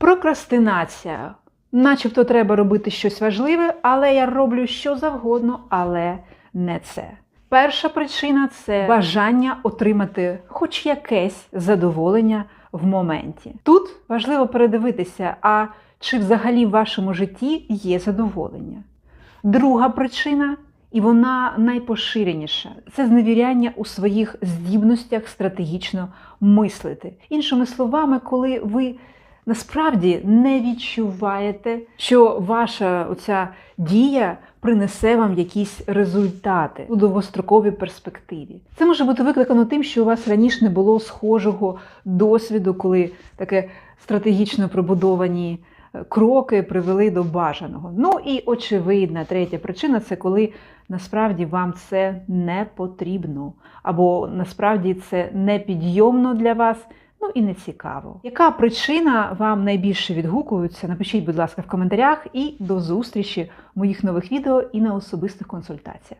Прокрастинація. Начебто треба робити щось важливе, але я роблю що завгодно, але не це. Перша причина це бажання отримати хоч якесь задоволення в моменті. Тут важливо передивитися, а чи взагалі в вашому житті є задоволення. Друга причина, і вона найпоширеніша, це зневіряння у своїх здібностях стратегічно мислити. Іншими словами, коли ви насправді не відчуваєте, що ваша оця дія принесе вам якісь результати у довгостроковій перспективі. Це може бути викликано тим, що у вас раніше не було схожого досвіду, коли таке стратегічно пробудовані е, кроки привели до бажаного. Ну і очевидна третя причина це коли насправді вам це не потрібно, або насправді це непідйомно для вас. Ну і не цікаво. Яка причина вам найбільше відгукується? Напишіть, будь ласка, в коментарях і до зустрічі в моїх нових відео і на особистих консультаціях.